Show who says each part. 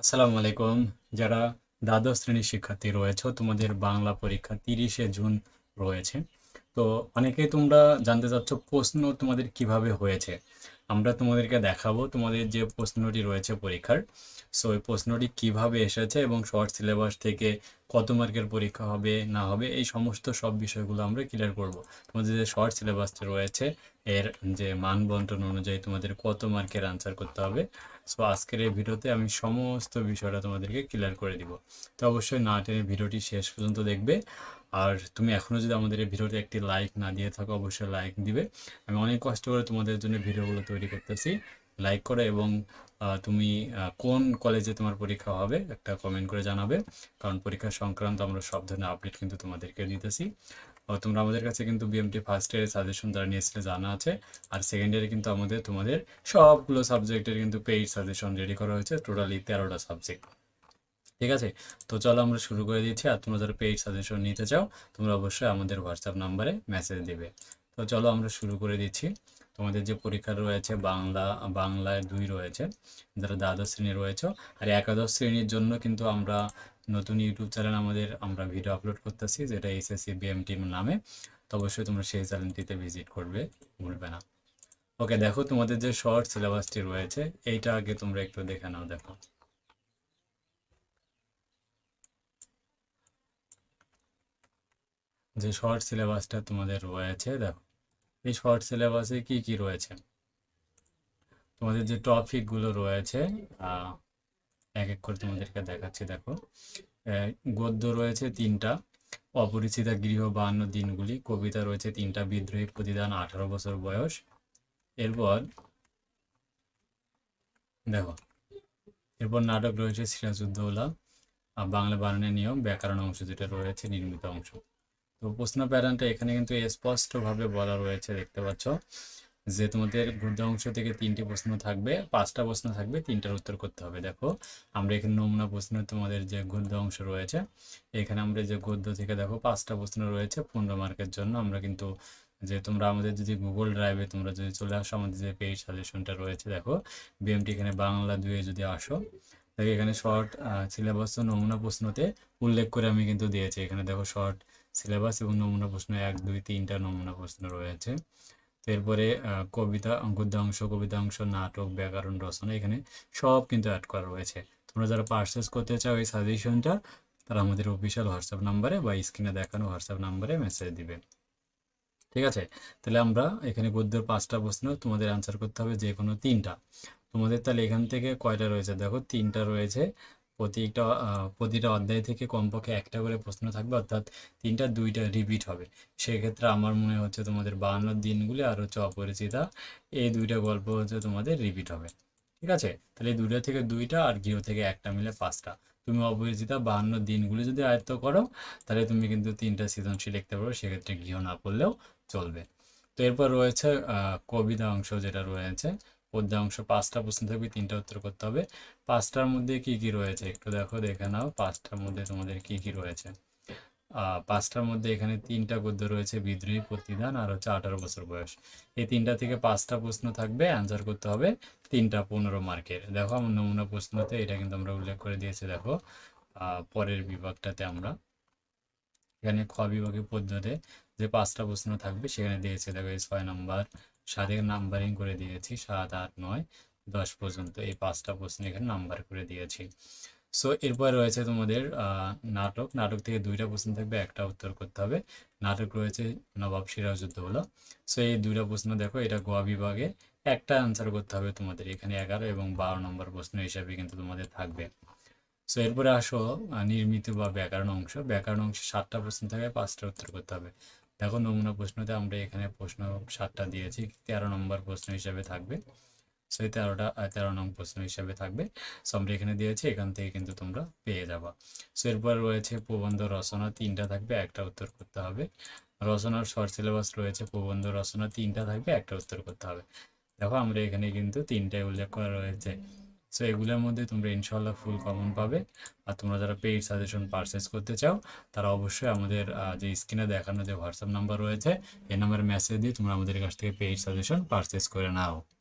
Speaker 1: আসসালামু আলাইকুম। যারা দ্বাদশ শ্রেণির শিক্ষার্থী রয়েছে, তোমাদের বাংলা পরীক্ষা তিরিশে জুন রয়েছে। তো অনেকেই তোমরা জানতে চাচ্ছ প্রশ্ন তোমাদের কীভাবে হয়েছে। আমরা তোমাদেরকে দেখাবো তোমাদের যে প্রশ্নটি রয়েছে পরীক্ষার। সো ওই প্রশ্নটি কীভাবে এসেছে এবং শর্ট সিলেবাস থেকে কত মার্কের পরীক্ষা হবে, না হবে, এই সমস্ত সব বিষয়গুলো আমরা ক্লিয়ার করব। তোমাদের যে শর্ট সিলেবাসটা রয়েছে, এর যে মান বন্টন অনুযায়ী তোমাদের কত মার্কের আনসার করতে হবে। সো আজকের এই ভিডিওতে আমি সমস্ত বিষয়টা তোমাদেরকে ক্লিয়ার করে দিব। তো অবশ্যই না টেনে ভিডিওটি শেষ পর্যন্ত দেখবে। আর তুমি এখনও যদি আমাদের এই ভিডিওতে একটি লাইক না দিয়ে থাকো, অবশ্যই লাইক দিবে। আমি অনেক কষ্ট করে তোমাদের জন্য ভিডিওগুলো তৈরি করতেছি। লাইক করে এবং তুমি কোন কলেজে তোমার পরীক্ষা হবে একটা কমেন্ট করে জানাবে। কারণ পরীক্ষা সংক্রান্ত আমরা সব ধরনের আপডেট কিন্তু তোমাদেরকে দিতেছি। তোমরা আমাদের কাছে কিন্তু বিএমটি ফার্স্ট ইয়ারের সাজেশন যারা নিয়েছিলে, জানা আছে। আর সেকেন্ড ইয়ারে কিন্তু আমাদের, তোমাদের সবগুলো সাবজেক্টের কিন্তু পেইড সাজেশন রেডি করা হয়েছে টোটালি তেরোটা সাবজেক্ট ঠিক আছে? তো চলো আমরা শুরু করে দিচ্ছি। আর তোমরা যারা পেইড সাজেশন নিতে চাও, তোমরা অবশ্যই আমাদের হোয়াটসঅ্যাপ নাম্বারে মেসেজ দিবে। তো চলো আমরা শুরু করে দিচ্ছি। তোমাদের যে পরীক্ষা রয়েছে, বাংলা, বাংলায় দুই রয়েছে, যারা দ্বাদশ শ্রেণি রয়েছে। আর একাদশ শ্রেণির জন্য কিন্তু আমরা নতুন ইউটিউব চ্যানেল আমাদের আমরা ভিডিও আপলোড করতেছি, যেটা এসএসসি বিএম টিম নামে। তো অবশ্যই তোমরা সেই চ্যানেলটিতে ভিজিট করবে, ভুলবে না। ওকে দেখো তোমাদের যে শর্ট সিলেবাসটি রয়েছে, এইটা আগে তোমরা একটু দেখে নাও, দেখো। যে শর্ট সিলেবাসটা তোমাদের রয়েছে, দেখো। এই শর্ট সিলেবাসে কি কি রয়েছে? তোমাদের যে টপিকগুলো রয়েছে এক এক করে তোমাদেরকে দেখাচ্ছি, দেখো। গদ্য রয়েছে তিনটা, অপরিচিতা গৃহ বাহান্ন দিনগুলি, কবিতা রয়েছে তিনটা, বিদ্রোহী প্রতিদান আঠারো বছর বয়স। এরপর, দেখো, এরপর নাটক রয়েছে সিরাজউদ্দৌলা আর বাংলা বানানের নিয়ম, ব্যাকরণ অংশ যেটা রয়েছে, নির্মিত অংশ। তো প্রশ্ন প্যাটার্নটা এখানে কিন্তু স্পষ্টভাবে বলা রয়েছে, দেখতে পাচ্ছ। যে তোমাদের গদ্য অংশ থেকে তিনটি প্রশ্ন থাকবে, পাঁচটা প্রশ্ন থাকবে, তিনটার উত্তর করতে হবে। দেখো, আমরা এখানে নমুনা প্রশ্ন তোমাদের যে গদ্য অংশ রয়েছে, এখানে আমরা যে গদ্য থেকে দেখো, পাঁচটা প্রশ্ন রয়েছে পনেরো মার্কের জন্য। আমরা কিন্তু যে তোমরা আমাদের যদি গুগল ড্রাইভে তোমরা যদি চলে আসো, আমাদের যে পেইড সাজেশনটা রয়েছে, দেখো বিএমটি এখানে বাংলা দুয়ে যদি আসো দেখো এখানে শর্ট সিলেবাস নমুনা প্রশ্নতে উল্লেখ করে আমি কিন্তু দিয়েছি। এখানে দেখো শর্ট সিলেবাস এবং নমুনা প্রশ্ন এক, দুই, তিনটা নমুনা প্রশ্ন রয়েছে। তো এরপরে কবিতা গদ্যাংশ কবিতাংশ, নাটক, ব্যাকরণ, রচনা, এখানে সব কিন্তু অ্যাড করা রয়েছে। তোমরা যারা পারচেস করতে চাও এই সাজেশনটা তারা আমাদের অফিসিয়াল হোয়াটসঅ্যাপ নাম্বারে বা স্ক্রিনে দেখানো হোয়াটসঅ্যাপ নাম্বারে মেসেজ দিবে। ঠিক আছে? তাহলে আমরা এখানে গদ্যের পাঁচটা প্রশ্ন, তোমাদের আনসার করতে হবে যে কোনো তিনটা। তোমাদের তাহলে এখান থেকে কয়টা রয়েছে? দেখো, তিনটা রয়েছে। প্রতিটা প্রতিটা অধ্যায় থেকে কমপক্ষে একটা করে প্রশ্ন থাকবে, অর্থাৎ তিনটা, দুইটা রিপিট হবে। সেক্ষেত্রে আমার মনে হচ্ছে তোমাদের বাহান্ন দিনগুলি আর হচ্ছে অপরিচিতা। এই দুইটা গল্প হচ্ছে তোমাদের রিপিট হবে। ঠিক আছে? তাহলে দুইটা থেকে দুইটা আর গৃহ থেকে একটা মিলে পাঁচটা। তুমি অপরিচিতা বাহান্ন দিনগুলি যদি আয়ত্ত করো, তাহলে তুমি কিন্তু তিনটা সৃজনশীল লিখতে পারো, সেক্ষেত্রে গৃহ না পড়লেও চলবে। তো এরপর রয়েছে কবিতা অংশ যেটা রয়েছে। পদ্যা অংশ পাঁচটা প্রশ্ন থাকবে, তিনটা উত্তর করতে হবে। পাঁচটার মধ্যে কি কি রয়েছে? একটু দেখো, দেখে নাও, পাঁচটার মধ্যে তোমাদের কি কি রয়েছে। পাঁচটার মধ্যে এখানে তিনটা গদ্য রয়েছে, বিদ্রোহী প্রতিদান আর হচ্ছে আঠারো বছর বয়স। এই তিনটা থেকে পাঁচটা প্রশ্ন থাকবে অ্যান্সার করতে হবে তিনটা পনেরো মার্কের। দেখো, আমার নমুনা প্রশ্নতে এটা কিন্তু আমরা উল্লেখ করে দিয়েছি, দেখো। পরের বিভাগটাতে আমরা। এখানে খ বিভাগে পদ্ধতিতে যে পাঁচটা প্রশ্ন থাকবে, সেখানে দিয়েছে, দেখো, এই ছয় নাম্বার। সাথে নাম্বারিং করে দিয়েছি, সাত আট নয়, দশ পর্যন্ত এই পাঁচটা প্রশ্ন এখানে নাম্বার করে দিয়েছি। সো এরপর রয়েছে তোমাদের নাটক। নাটক থেকে দুইটা প্রশ্ন থাকবে, একটা উত্তর করতে হবে। নাটক রয়েছে নবাব সিরাজউদ্দৌলা। সো এই দুইটা প্রশ্ন দেখো, এটা গোয়া বিভাগে একটা আনসার করতে হবে তোমাদের। এখানে এগারো এবং বারো নম্বর প্রশ্ন হিসাবে কিন্তু তোমাদের থাকবে। সো এরপরে আসো নির্মিত বা ব্যাকরণ অংশ। ব্যাকরণ অংশে সাতটা প্রশ্ন থাকবে, পাঁচটা উত্তর করতে হবে। দেখো নমুনা প্রশ্নতে আমরা এখানে প্রশ্ন সাতটা দিয়েছি, তেরো নম্বর প্রশ্ন হিসাবে থাকবে। সো এই তেরোটা তেরো নম্বর প্রশ্ন হিসাবে থাকবে। সো আমরা এখানে দিয়েছি, এখান থেকে কিন্তু তোমরা পেয়ে যাবা। সো এরপর রয়েছে প্রবন্ধ রচনা, তিনটা থাকবে, একটা উত্তর করতে হবে। রচনার শর্ট সিলেবাস রয়েছে, প্রবন্ধ রচনা, তিনটা থাকবে, একটা উত্তর করতে হবে। দেখো, আমরা এখানে কিন্তু তিনটায় উল্লেখ করা রয়েছে। সো এগুলোর মধ্যে তোমরা ইনশাল্লাহ ফুল কমন পাবে। আর তোমরা যারা পেইড সাজেশন পারচেস করতে চাও, তারা অবশ্যই আমাদের যে স্ক্রিনে দেখানো যে হোয়াটসঅ্যাপ নাম্বার রয়েছে, এই নাম্বারে মেসেজ দিয়ে তোমরা আমাদের কাছ থেকে পেইড সাজেশন পারচেস করে নাও।